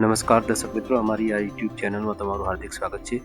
નમસ્કાર દર્શક મિત્રો, અમારી આ યુટ્યુબ ચેનલમાં તમારું હાર્દિક સ્વાગત છે.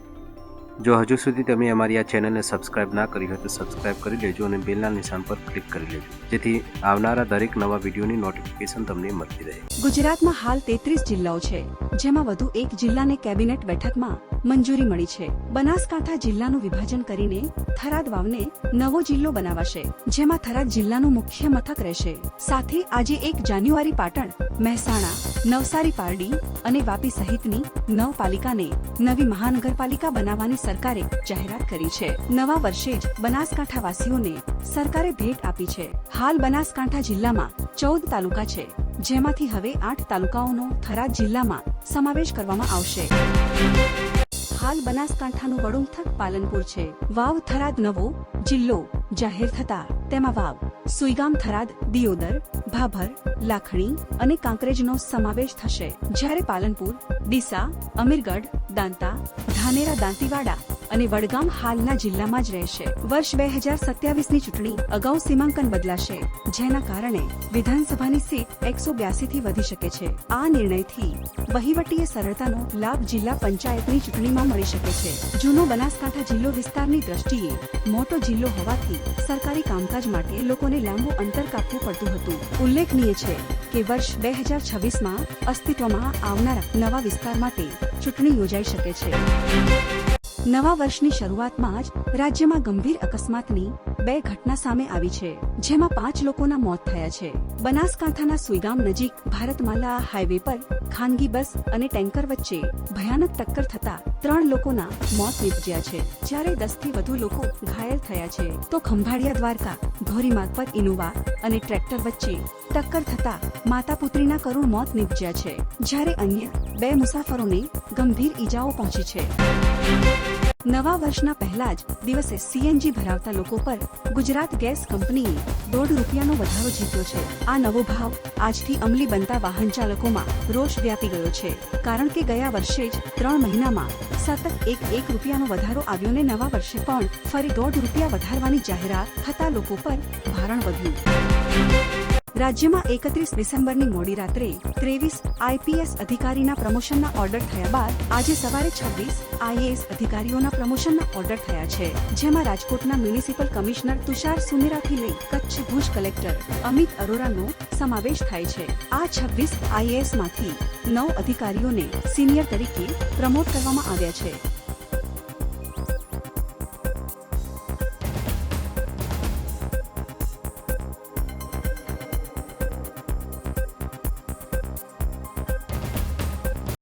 જો હજુ સુધી તમે અમારી આ ચેનલને સબસ્ક્રાઇબ ના કરી હોય તો સબસ્ક્રાઇબ કરી લેજો અને બેલના નિશાન પર ક્લિક કરી લેજો. જેથી આવનારા દરેક નવા વિડીયોની નોટિફિકેશન તમને મળતી રહે. ગુજરાતમાં હાલ તેત્રીસ જિલ્લાઓ છે, જેમાં વધુ એક જિલ્લાને કેબિનેટ બેઠકમાં મંજૂરી મળી છે. બનાસકાંઠા જિલ્લાનું વિભાજન કરીને થરાદ વાવને નવો જિલ્લો બનાવાશે, જેમાં થરાદ જિલ્લાનું મુખ્ય મથક રહેશે. સાથે આજે એક જાન્યુઆરી પાટણ, મહેસાણા, નવસારી પારડી અને વાપી સહિતની નવ પાલિકાને નવી મહાનગરપાલિકા બનાવવાની સરકારે જાહેરાત કરી છે. નવા વર્ષે જ બનાસકાંઠા વાસીઓને સરકારે ભેટ આપી છે. હાલ બનાસકાંઠા જિલ્લામાં ચૌદ તાલુકા છે, જેમાંથી હવે આઠ તાલુકાઓનો થરાદ જિલ્લામાં સમાવેશ કરવામાં આવશે. હાલ બનાસકાંઠાનું વડુમથક પાલનપુર છે. વાવ થરાદ નવો, જિલ્લો, જાહેર થતા. તેમાં વાવ, સુઈગામ થરાદ, દિયોદર, ભાભર, લાખણી અને કાંકરેજનો સમાવેશ થશે. જ્યારે પાલનપુર, ડીસા, અમીરગઢ, દાંતા, ધાનેરા, દાંતીવાડા અને વડગામ હાલના જિલ્લામાં જ રહેશે. વર્ષ બે હજાર સત્યાવીસની ચૂંટણી અગાઉ સીમાંકન બદલાશે, જેના કારણે વિધાનસભાની સીટ એકસો બ્યાસી થી વધી શકે છે. આ નિર્ણયથી વહીવટીય સરળતાનો લાભ જિલ્લા પંચાયતની ચૂંટણીમાં મળી શકે છે. જૂનો બનાસકાંઠા જિલ્લો વિસ્તારની દ્રષ્ટિએ મોટો જિલ્લો હોવાથી સરકારી કામકાજ માટે લોકોને લાંબુ અંતર કાપવું પડતું હતું. ઉલ્લેખનીય છે કે વર્ષ બે હજાર છવ્વીસમાં અસ્તિત્વમાં આવનારા નવા વિસ્તાર માટે ચૂંટણી યોજાઈ શકે છે. નવા વર્ષની શરૂઆતમાં જ રાજ્યમાં ગંભીર અકસ્માતની બે ઘટના સામે આવી છે, જેમાં પાંચ લોકોના મોત થયા છે. બનાસકાંઠાના સુઈગામ નજીક ભારતમાલા હાઈવે પર ખાનગી બસ અને ટેન્કર વચ્ચે ભયાનક ટક્કર થતા ત્રણ લોકોના મોત નીપજ્યા છે. જ્યારે દસથી વધુ લોકો ઘાયલ થયા છે, તો ખંભાળિયા દ્વારકા, ધોરીમાર્ગ પર ઇનોવા અને ટ્રેક્ટર વચ્ચે ટક્કર થતા માતા પુત્રીના કરુણ મોત નીપજ્યા છે, જ્યારે અન્ય બે મુસાફરોને ગંભીર ઈજાઓ પહોંચી છે. નવા વર્ષના પહેલા જ દિવસે સીએનજી ભરાવતા લોકો પર ગુજરાત ગેસ કંપનીએ દોઢ રૂપિયાનો વધારો જીત્યો છે. આ નવો ભાવ આજથી અમલી બનતા વાહન ચાલકોમાં રોષ વ્યાપી ગયો છે. કારણ કે ગયા વર્ષે જ ત્રણ મહિનામાં સતત એક એક રૂપિયાનો વધારો આવ્યો ને નવા વર્ષે પણ ફરી દોઢ રૂપિયા વધારવાની જાહેરાત થતા લોકો પર ભારણ વધ્યું. રાજ્યમાં એકત્રીસ ડિસેમ્બરની મોડી રાત્રે ત્રેવીસ આઈપીએસ અધિકારીના પ્રમોશનના ઓર્ડર થયા બાદ આજે સવારે છવ્વીસ આઈએએસ અધિકારીઓના પ્રમોશનના ઓર્ડર થયા છે, જેમાં રાજકોટના મ્યુનિસિપલ કમિશનર તુષાર સુમેરાથી લઈ કચ્છ ભુજ કલેક્ટર અમિત અરોરાનો સમાવેશ થાય છે. આ છવ્વીસ આઈએએસમાંથી નવ અધિકારીઓને સિનિયર તરીકે પ્રમોટ કરવામાં આવ્યા છે.